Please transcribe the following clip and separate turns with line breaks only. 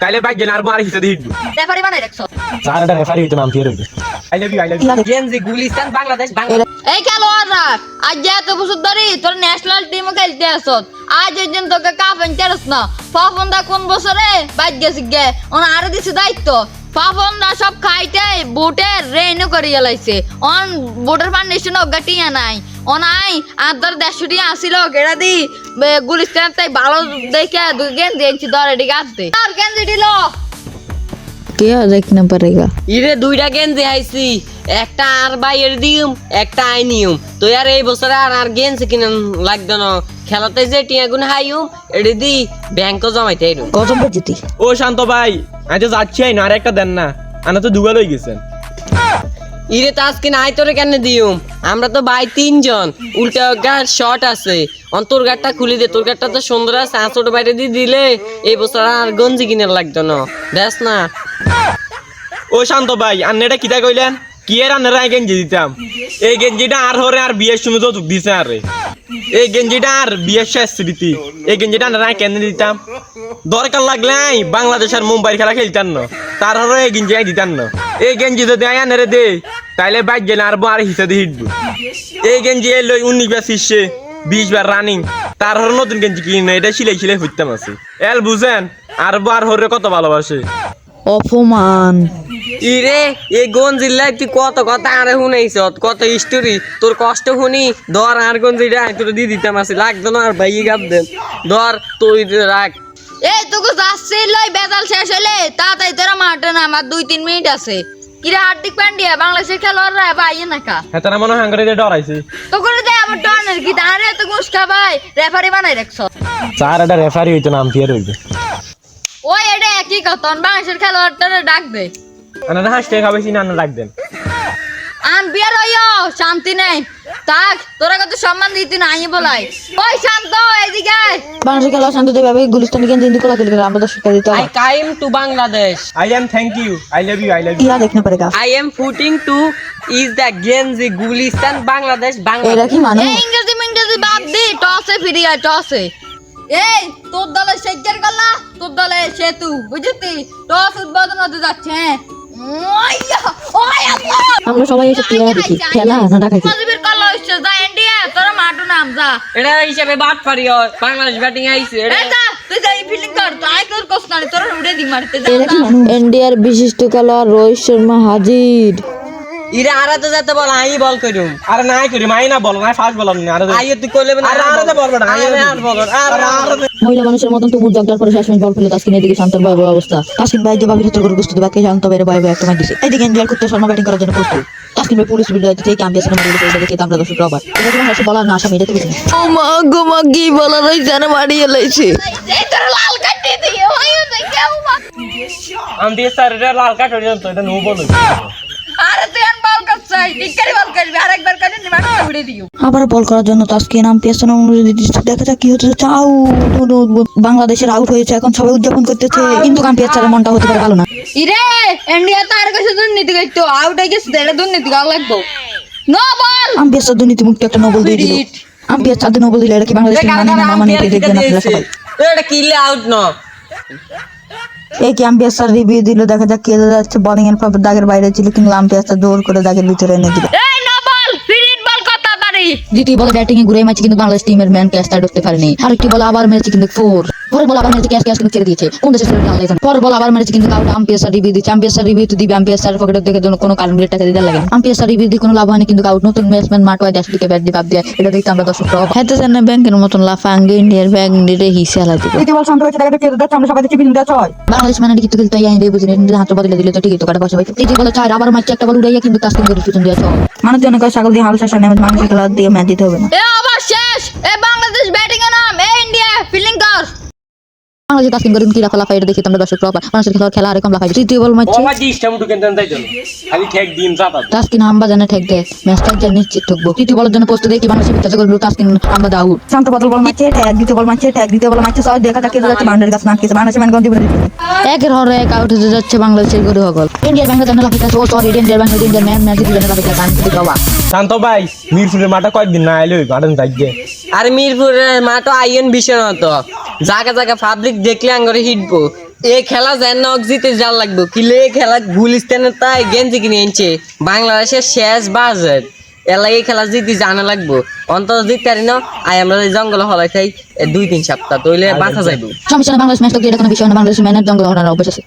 তাইলে বাইক গেলে আর মার হিসেবে হিটবো
রেফারি বানাই রাখছো।
চার এটা রেফারি হইতো নাম ফিরে I love you I love you
গেঞ্জি গুলিস্তান বাংলাদেশ বাংলাদেশ
এই খেলোয়াড়রা আজ যে এত বছর ধরে তোর ন্যাশনাল টিমও খেলতে আসত আজ এই দিন তোকে কাপেন চারস না। ফাফন্দা কোন বছরে? বাইক গেছি গে। ওনা আরও দিছে দায়িত্ব। ফাফন্দা সব খাইতে বুটের রেনও করে গেলাইছে। অন বুটের ফাউন্ডেশন অজ্ঞাটিয়া নাই। অনাই আদর দেড়শো টিয়া আসিল কেডা দি গুলিস্তান তাই ভালো দেখে দুই গেঞ্জি এনছি ধরে গাছ আসতে আর গেঞ্জি দিল
क्या देखना पड़ेगा
ইরে দুইটা গেঞ্জি আইছি একটা আর বাইয়ের দিম একটা আইনিউম তো আর এই বছরে আর আর গেঞ্জি কিনা লাগতো না খেলাতে যে টিয়া গুণ হাইউম এটি দি ব্যাংকও জমাইতে এরুম
कौन बजती
ও শান্ত ভাই আমি তো যাচ্ছি আই না আর একটা দেন না আনা তো দুগাল হয়ে গেছেন
ইরে তাস কিনা আই তোরে কেন দিউম আমরা তো ভাই তিনজন উল্টা গার শর্ট আছে অন্তর গাড়টা খুলি দে তোর গাড়টা তো সুন্দর আছে আঁচোট বাইরে দিয়ে দিলে এই বছর আর গঞ্জি কিনে লাগতো না দেখ না
ও শান্ত ভাই আন্নে এটা কিতা কইলেন? কি এর আন্নারা গেঞ্জি দিতাম? এই গেঞ্জিটা আর হরে আর বিয়ের সময় যৌতুক দিছে আরে। এই গেঞ্জিটা আর বিয়ের শেষ স্মৃতি। এই গেঞ্জিটা আন্নারা কেন দিতাম? দরকার লাগলে বাংলাদেশ আর মুম্বাই খেলা খেলতাম না। তার হরে এই গেঞ্জি দিতাম না। এই গেঞ্জি যদি আই আন্নারে দে তাইলে বাইক গেলে আর আর হিসেবে হিটবো। এই গেঞ্জি এলো উনিশ বার শীর্ষে, বিশ বার রানিং। তার হরে নতুন গেঞ্জি কিনে এটা সিলাই সিলাই হইতাম আছে। এল বুঝেন, আর বার হরে কত ভালোবাসে।
অপমান।
ইরে এই গঞ্জিল্লা তুই কত কথা আরে শুনাইছ? কত স্টোরি তোর কষ্ট শুনি? ধর আর গঞ্জিটা তোর দিয়ে দিতাম আছে লাগতো না আর ভাইয়ে গাব দেন। ধর তুই রাখ
এই তোকে যাচ্ছিল বেতাল শেষ হলে তাড়াতাড়ি তোরা মাঠে না আমার দুই তিন মিনিট আছে। কিরে হার্দিক পান্ডিয়া বাংলাদেশের খেলোয়াড়রা পাইয়ে না কা?
হ্যাঁ তারা মনে হয় হাঙ্গারে দিয়ে ডরাইছে।
তো করে দে আমার টর্নের কি তাহারে তো মুস্কা ভাই রেফারি বানাই রাখছ।
চার একটা রেফারি হইতো নাম ফিরে রইবে।
ওই এটা একই কথা। বাংলাদেশের খেলোয়াড়টারে ডাকবে।
আনারা হাসতে খাবে সিনা আনা ডাকবেন
আন বিয়ার হইও শান্তি নেই। তাক তোরা কত সম্মান দিতি না আই বলাই। ওই শান্ত এদিকে
বাংলাদেশের খেলোয়াড় শান্ত দেব গুলিস্তান আমরা দিতে
I came to
Bangladesh I am thank you I love you I love
you yeah দেখনা
পড়েগা I am footing to is Gulistan Bangladesh Bangladesh
এরা কি মানে
ইংরেজি ইংরেজি বাদ দি টসে টসে। এই তোর দলে গল্লা তোর দলে সেতু বুঝতি টস উদ্বোধন হতে যাচ্ছে হ্যাঁ!
আমরা সবাই এসে প্লেয়ার দেখি খেলা না
হইছে যা ইন্ডিয়া তোরা মাঠু নাম যা।
এটা হিসাবে বাদ পারি বাংলাদেশ ব্যাটিং আইছে
তুই ফিল্ডিং কর তো আই তোর কষ্ট তোরা উড়ে দি মারতে যা
ইন্ডিয়ার বিশিষ্ট খেলোয়াড় রোহিত শর্মা হাজির।
ইরে আরা তো যেতে বল আই বল করুম
আরে নাই করি মাই না বলো না ফার্স্ট বললাম না আরে
আইও তুই করলে না
আরে আরে তো বলব না, আরে
আরে বল আরে আরে
মহিলা মানুষের মতন তুমুর জগদার করে শেষমেশ বল ফেলে তাসকিন এদিকে শান্তর ভয়াবহ অবস্থা। তাসকিন ভাই যেভাবে ভিতর করে গুস্তি বাকি শান্ত বেড়ে ভয়াবহ একটা ম্যাচ দিছে। এইদিকে ইন্ডিয়ার কুত্তে শর্মা ব্যাটিং করার জন্য প্রস্তুত। তাসকিন ভাই পুলিশ বিল্ডার দিতে ক্যাম্পিয়াস নামে বলে এটা দেখে আমরা দর্শক রবার এটা কোনো হাসি বলার না আসামি এটা তুমি ও মা গো মা কি বলার ওই জানে মারিয়ে লাইছে
এই তোরা লাল কাটতে দিয়ে ওই ওই কেউ মা
আমি দিয়ে স্যার এটা লাল কাট হয়ে তো এটা নো বলো
টিকারি বল করবি করে উড়ে দিও।
আবার বল করার জন্য তাসকিন নামে অনুরোধ দিচ্ছে দেখা যাক কি হচ্ছে চাও বাংলাদেশের আউট হয়েছে এখন সবাই উদযাপন করতেছে কিন্তু ছাড়া মনটা হতে পারে ভালো না।
ইরে ইন্ডিয়া তো আর কাছে দুর্নীতি করতো আউট হয়ে গেছে দুর্নীতি গাও লাগবো। No ball!
আম্পিয়াস দুর্নীতি মুক্ত একটা নবল দিয়ে দিল। চাঁদে নবল দিলে এটা কি বাংলাদেশ টিম মানে না মানে এটা দেখবেন আপনারা সবাই।
এটা কিলে আউট ন?
এই কি রিভিউ দিল দেখা যাক কে যাচ্ছে বলিং এর প্রপার দাগের বাইরে ছিল কিন্তু আম্পিয়াস জোর করে দাগের ভিতরে এনে দিল।
এই বল ফিরিট বল কত তাড়াতাড়ি
দ্বিতীয় বলে ব্যাটিং এ ঘুরে ম্যাচে কিন্তু বাংলাদেশ টিমের ম্যান ক্যাচ তার ঢুকতে পারেনি। আরেকটি বল আবার মেরেছে কিন্তু ফোর পরের বল আবার মেরেছে ক্যাচ ক্যাচ কিন্তু ছেড়ে দিয়েছে। কোন দেশের ছেড়ে আল্লাহ জানে পরের বল আবার মেরেছে কিন্তু আউট আম্পিয়ার স্যার রিভিউ দিচ্ছে। আম্পিয়ার স্যার রিভিউ তো দিবে আম্পিয়ার স্যার পকেটে দেখে জন্য কোনো কারণ বলে টাকা দিতে লাগে আম্পিয়ার স্যার রিভিউ দিয়ে কোনো লাভ হয়নি কিন্তু আউট নতুন ব্যাটসম্যান মাঠ ওয়াই দেশ দিকে ব্যাট দিয়ে বাদ দিয়ে। এটা দেখতে আমরা দর্শক জানে হ্যাঁ ব্যাংকের মতন লাফাঙ্গে ইন্ডিয়ার ব্যাংক নিয়ে হিসে আলাদা
দ্বিতীয় বল শান্ত হয়েছে দেখা যাচ্ছে আমরা সবাই দেখছি ফিল্ম দেওয়া ছয়।
বাংলাদেশ মানে কিন্তু খেলতে আইন দিয়ে বুঝিনি নিজের হাত বদলে দিলে তো ঠিকই তো কাটা পয়সা পাইছে তৃতীয় বলে চার আবার ম্যাচে একটা বল উড়াইয়া কিন্তু তাস্কিন করে পিছন দিয়ে চল মানুষ জনে কয় ছাগল দিয়ে হাল শাসা নেমে মানুষের খেলা দিয়ে ম্যাচ দিতে হবে না।
এ আবার শেষ! এ বাংলাদেশ ব্যাটিং এর নাম এ ইন্ডিয়া ফিল্ডিং কর।
বাংলাদেশ তাস্কিন করে কি রাখা লাফা এটা দেখি আমরা দর্শক প্রপার মানুষের খেলার খেলা আরেকম লাফাই তৃতীয় বল ম্যাচে
বাবা জি ইস্টাম ঢুকেন দেন তাই জন্য। খালি ঠেক দিন যাতা
তাস্কিন হাম্বা জানে ঠেক দেয়। ম্যাচটা যা নিশ্চিত থাকব তৃতীয় বলের জন্য প্রস্তুত দেখি বাংলাদেশের বিখ্যাত করল তাস্কিন হাম্বা আউট।
শান্ত বদল বল মারছে দ্বিতীয় বল মারছে দ্বিতীয় বল মারছে দেখা যাক কে যাচ্ছে বাউন্ডারি কাছে নাটকেছে বাংলাদেশ ম্যান গঞ্জি বলে
একের হরে এক আউট হতে যাচ্ছে বাংলাদেশের গরু হগল। ইন্ডিয়ার ব্যাংকের জন্য লাফিকা ও সরি ইন্ডিয়ার ব্যাংকের ইন্ডিয়ার ম্যান ম্যাচ দিতে গাওয়া
শান্ত ভাই মিরপুরের মাঠে কয়েকদিন না এলে মাঠে যাইগে
আর মিরপুরের মাঠও আইন বিষয় তো জায়গা জায়গা পাবলিক দেখলে আঙ্গরে হিটবো। এই খেলা যেন নক জিতে যার লাগবো। কিলে খেলা গুলিস্তানের তাই গেঞ্জি কিনে এনছে বাংলাদেশের শেষ বাজেট। এলা এই খেলা জিতে জানা লাগবো। অন্তত জিত পারি না আই আমরা এই জঙ্গল হলাই খাই দুই তিন সপ্তাহ তৈলে বাঁচা যাইব।
সমস্যা বাংলাদেশ ম্যাচ তো এটা কোনো বিষয় না বাংলাদেশ ম্যানের জঙ্গল হরার অভ্যাস আছে।